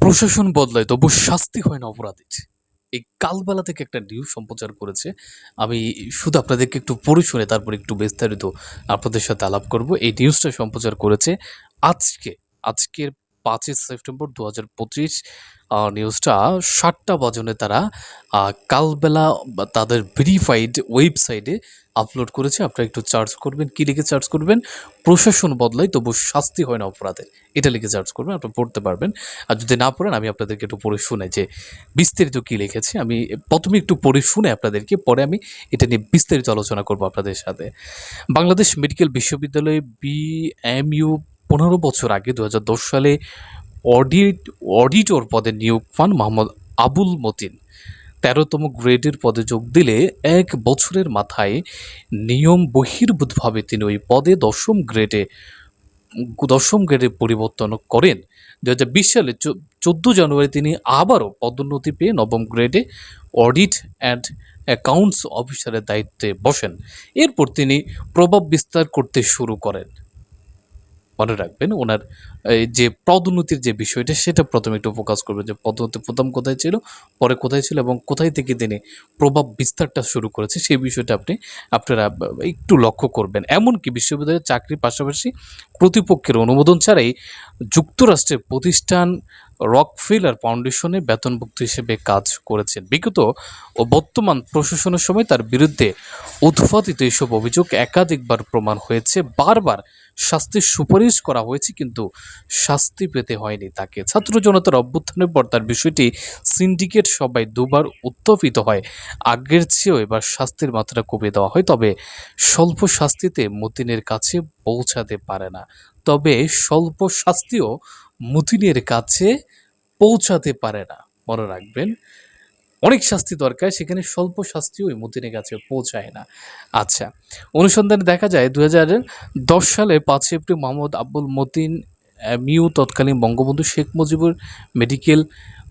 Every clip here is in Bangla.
প্রশাসন বদলায়, তবু শাস্তি হয় না অপরাধীর। এই কালবেলা থেকে একটা নিউজ সম্প্রচার করেছে। আমি শুধু আপনাদেরকে একটু পড়ে শুনে তারপর একটু বিস্তারিত আপনাদের সাথে আলাপ করব। এই নিউজটা সম্প্রচার করেছে আজকে, আজকের পাঁচই সেপ্টেম্বর দু হাজার পঁচিশ নিউজটা সাতটা বাজনে তারা কালবেলা তাদের ভেরিফাইড ওয়েবসাইটে আপলোড করেছে। আপনারা একটু চার্জ করবেন, কী লিখে চার্জ করবেন? প্রশাসন বদলায়, তবু শাস্তি হয় না অপরাধের। এটা লিখে চার্জ করবেন আপনি পড়তে পারবেন। আর যদি না পড়েন, আমি আপনাদেরকে একটু পড়ে শুনে যে বিস্তারিত কী লিখেছে। আমি প্রথমে একটু পড়ে শুনে আপনাদেরকে, পরে আমি এটা নিয়ে বিস্তারিত আলোচনা করব আপনাদের সাথে। বাংলাদেশ মেডিকেল বিশ্ববিদ্যালয়ে বিএমইউ পনেরো বছর আগে দু হাজার দশ সালে অডিট, অডিটর পদে নিয়োগ পান মোহাম্মদ আবুল মতিন। তেরোতম গ্রেডের পদে যোগ দিলে এক বছরের মাথায় নিয়ম বহির্ভূতভাবে তিনি ওই পদে দশম গ্রেডে দশম গ্রেডে পরিবর্তন করেন। দু হাজার বিশ সালে চোদ্দ জানুয়ারি তিনি আবারও পদোন্নতি পেয়ে নবম গ্রেডে অডিট অ্যান্ড অ্যাকাউন্টস অফিসারের দায়িত্বে বসেন। এরপর তিনি প্রভাব বিস্তার করতে শুরু করেন। মনে রাখবেন ওনার, এই যে পদোন্নতির যে বিষয়টা, সেটা প্রথমে একটু ফোকাস করবেন যে পদোন্নতি প্রথম কোথায় ছিল, পরে কোথায় ছিল এবং কোথায় থেকে তিনি প্রভাব বিস্তারটা শুরু করেছে, সেই বিষয়টা আপনি, আপনারা একটু লক্ষ্য করবেন। এমনকি বিশ্ববিদ্যালয়ের চাকরির পাশাপাশি প্রতিপক্ষের অনুমোদন ছাড়াই যুক্তরাষ্ট্রের প্রতিষ্ঠান রকফিলার ফাউন্ডেশনে বেতনভুক্ত হিসেবে কাজ করেছেন। বিগত ও বর্তমান প্রশাসনের সময় তার বিরুদ্ধে উৎপাদিত এসব অভিযোগ একাধিকবার প্রমাণ হয়েছে। বারবার শাস্তির সুপারিশ করা হয়েছে, কিন্তু শাস্তি পেতে হয়নি তাকে। ছাত্র জনতার অভ্যুত্থানের পর তার বিষয়টি সিন্ডিকেট সবাই দুবার উত্থাপিত হয়। আগের চেয়েও এবার শাস্তির মাত্রা কমিয়ে দেওয়া হয়, তবে স্বল্প শাস্তিতে মতিনের কাছে পৌঁছাতে পারে না। তবে স্বল্প শাস্তিও মতিনের কাছে পৌঁছাতে পারে না। মনে রাখবেন, অনেক শাস্তি দরকার, সেখানে স্বল্প শাস্তিও ওই মতিনের কাছে পৌঁছায় না। আচ্ছা অনুসন্ধানে দেখা যায় দু দশ সালে পাঁচই এপ্রিল মোহাম্মদ আব্দুল মতিন মিউ, তৎকালীন বঙ্গবন্ধু শেখ মুজিবুর মেডিকেল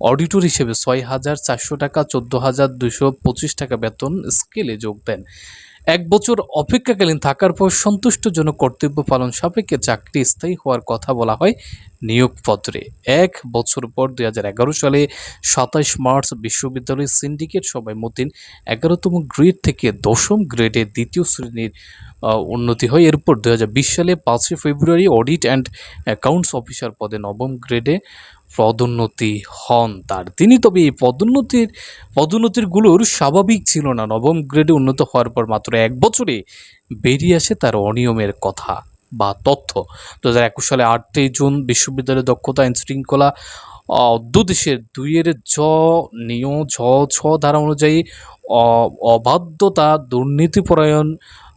অডিটর হিসেবে ছয় হাজার চারশো টাকা, চোদ্দ হাজার দুশো পঁচিশ টাকা বেতন স্কেলে যোগ দেন। এক বছর অপেক্ষাকালীন থাকার পর সন্তুষ্টজনক কর্তব্য পালন সাপেক্ষে চাকরি স্থায়ী হওয়ার কথা বলা হয় নিয়োগপত্রে। এক বছর পর দু হাজার এগারো সালে সাতাইশ মার্চ বিশ্ববিদ্যালয়ের সিন্ডিকেট সভায় মতিন এগারোতম গ্রেড থেকে দশম গ্রেডে দ্বিতীয় শ্রেণির উন্নতি হয়। এরপর দু হাজার বিশ সালে পাঁচই ফেব্রুয়ারি অডিট অ্যান্ড অ্যাকাউন্টস অফিসার পদে নবম গ্রেডে পদোন্নতি হন তার। তিনি তবে এই পদোন্নতির পদোন্নতিরগুলোর স্বাভাবিক ছিল না। নবম গ্রেডে উন্নত হওয়ার পর মাত্র এক বছরে বেরিয়ে আসে তার অনিয়মের কথা বা তথ্য। দু হাজার একুশ সালে আটই জুন বিশ্ববিদ্যালয়ের দক্ষতা আইন শৃঙ্খলা আহ, দুইয়ের জ নিয় ঝ ছ ধারা অনুযায়ী অবাধ্যতা দুর্নীতিপরায়ণ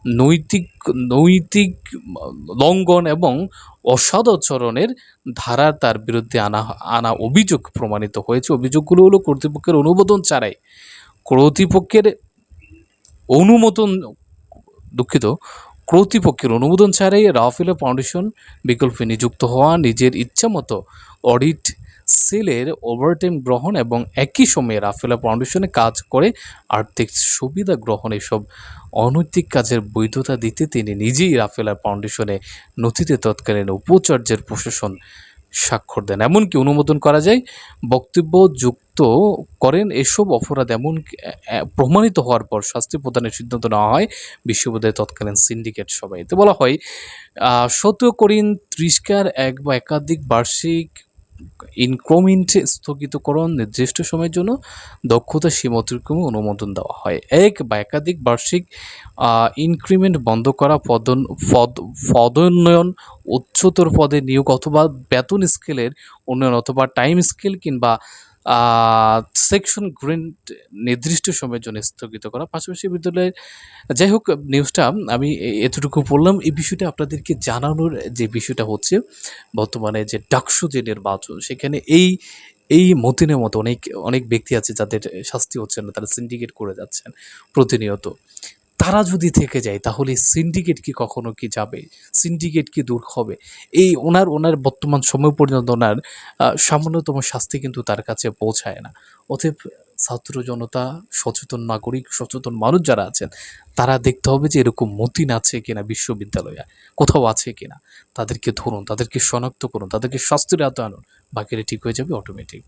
নৈতিক নৈতিক লঙ্ঘন এবং অসদাচরণের ধারা তার বিরুদ্ধে আনা আনা অভিযোগ প্রমাণিত হয়েছে। অভিযোগগুলো হলো, কর্তৃপক্ষের অনুমোদন ছাড়াই। কর্তৃপক্ষের অনুমোদন, দুঃখিত, কর্তৃপক্ষের অনুমোদন ছাড়াই রাফেলা ফাউন্ডেশন বিকল্পে নিযুক্ত হওয়া নিজের ইচ্ছামতো অডিট সেলের ওভারটাইম গ্রহণ এবং একই সময়ে রাফেলা ফাউন্ডেশনে কাজ করে আর্থিক সুবিধা গ্রহণ এসব অনৈতিক কাজের বৈধতা দিতে তিনি নিজেই রাফেলা ফাউন্ডেশনে নথিতে তৎকালীন উপাচার্যের প্রশাসন স্বাক্ষর দেন। এমনকি অনুমোদন করা যায়, বক্তব্য যুক্ত করেন, এসব অপরাধ এমন প্রমাণিত হওয়ার পর শাস্তি প্রদানের সিদ্ধান্ত নেওয়া হয় বিশ্ববিদ্যালয়ের তৎকালীন সিন্ডিকেট এতে বলা হয় শত করিন ত্রিশকার এক বা একাধিক বার্ষিক ইনক্রোমেন্ট স্থগিতকরণ নির্দিষ্ট সময়ের জন্য দক্ষতা সীমা অনুমোদন দেওয়া হয়। এক বা একাধিক বার্ষিক ইনক্রিমেন্ট বন্ধ করা পদন, পদ, পদোন্নয়ন উচ্চতর পদে নিয়োগ অথবা বেতন স্কেলের উন্নয়ন অথবা টাইম স্কেল কিংবা সেকশন গ্রিন নির্দিষ্ট সময়ের জন্য স্থগিত করা। পাশাপাশি বিদ্যালয়ের যাই হোক নিউজটা আমি এতটুকু বললাম। এই বিষয়টা আপনাদেরকে জানানোর যে বিষয়টা হচ্ছে, বর্তমানে যে ডাকসু যে নির্বাচন, সেখানে এই এই মতিনের মতো অনেক অনেক ব্যক্তি আছে যাদের শাস্তি হচ্ছে না, তারা সিন্ডিকেট করে যাচ্ছেন প্রতিনিয়ত। তারা যদি থেকে যায়, তাহলে সিন্ডিকেট কি কখনো কি যাবে? সিন্ডিকেট কি দূর হবে? এই ওনার ওনার বর্তমান সময় পর্যন্ত ওনার সামান্যতম শাস্তি কিন্তু তার কাছে পৌঁছায় না। অতএব ছাত্র জনতা, সচেতন নাগরিক, সচেতন মানুষ যারা আছেন, তারা দেখতে হবে যে এরকম মতিন আছে কিনা বিশ্ববিদ্যালয়ে, কোথাও আছে কিনা। তাদেরকে ধরুন, তাদেরকে শনাক্ত করুন, তাদেরকে শাস্তির আওতায় আনুন, বাকিরা ঠিক হয়ে যাবে অটোমেটিক